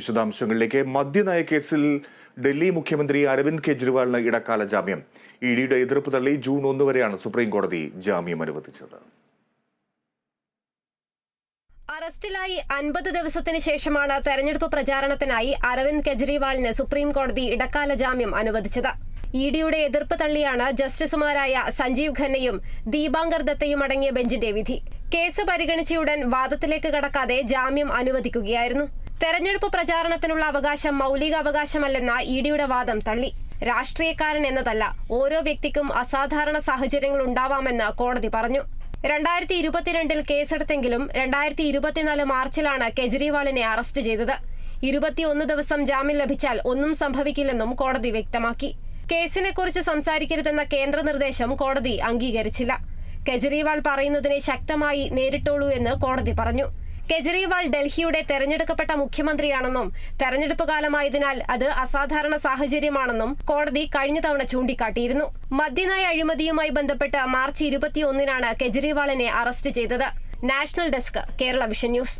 വിശദാംശങ്ങളിലേക്ക്. മദ്യനയ കേസിൽ ഡൽഹി മുഖ്യമന്ത്രി അരവിന്ദ് കെജ്രിവാളിന് ഇടക്കാല ജാമ്യം. ഇ ഡിയുടെ എതിർപ്പ് തള്ളി ജൂൺ ഒന്ന് വരെയാണ് സുപ്രീം കോടതി ജാമ്യം അനുവദിച്ചത്. അറസ്റ്റിലായി അൻപത് ദിവസത്തിന് ശേഷമാണ് തെരഞ്ഞെടുപ്പ് പ്രചാരണത്തിനായി അരവിന്ദ് കെജ്രിവാളിന് സുപ്രീം കോടതി ഇടക്കാല ജാമ്യം അനുവദിച്ചത്. ഇ ഡിയുടെ എതിർപ്പ് തള്ളിയാണ് ജസ്റ്റിസുമാരായ സഞ്ജീവ് ഖന്നയും ദീപാങ്കർ ദത്തയും അടങ്ങിയ ബെഞ്ചിന്റെ വിധി. കേസ് പരിഗണിച്ചയുടൻ വാദത്തിലേക്ക് കടക്കാതെ ജാമ്യം അനുവദിക്കുകയായിരുന്നു. തെരഞ്ഞെടുപ്പ് പ്രചാരണത്തിനുള്ള അവകാശം മൗലിക അവകാശമല്ലെന്ന ഇ ഡിയുടെ വാദം തള്ളി. രാഷ്ട്രീയക്കാരൻ എന്നതല്ല ഓരോ വ്യക്തിക്കും അസാധാരണ സാഹചര്യങ്ങൾ ഉണ്ടാവാമെന്ന് കോടതി പറഞ്ഞു. രണ്ടായിരത്തി ഇരുപത്തിരണ്ടിൽ കേസെടുത്തെങ്കിലും രണ്ടായിരത്തി ഇരുപത്തിനാല് മാർച്ചിലാണ് കെജ്രിവാളിനെ അറസ്റ്റ് ചെയ്തത്. ഇരുപത്തിയൊന്ന് ദിവസം ജാമ്യം ലഭിച്ചാൽ ഒന്നും സംഭവിക്കില്ലെന്നും കോടതി വ്യക്തമാക്കി. കേസിനെക്കുറിച്ച് സംസാരിക്കരുതെന്ന കേന്ദ്ര നിർദ്ദേശം കോടതി അംഗീകരിച്ചില്ല. കെജ്രിവാൾ പറയുന്നതിനെ ശക്തമായി നേരിട്ടോളൂ എന്ന് കോടതി പറഞ്ഞു. കെജ്രിവാൾ ഡൽഹിയുടെ തെരഞ്ഞെടുക്കപ്പെട്ട മുഖ്യമന്ത്രിയാണെന്നും തെരഞ്ഞെടുപ്പ് കാലമായതിനാൽ അത് അസാധാരണ സാഹചര്യമാണെന്നും കോടതി കഴിഞ്ഞ തവണ ചൂണ്ടിക്കാട്ടിയിരുന്നു. മദ്യനയ അഴിമതിയുമായി ബന്ധപ്പെട്ട് മാർച്ച് ഇരുപത്തിയൊന്നിനാണ് കെജ്രിവാളിനെ അറസ്റ്റ് ചെയ്തത്. National desk Kerala vision news.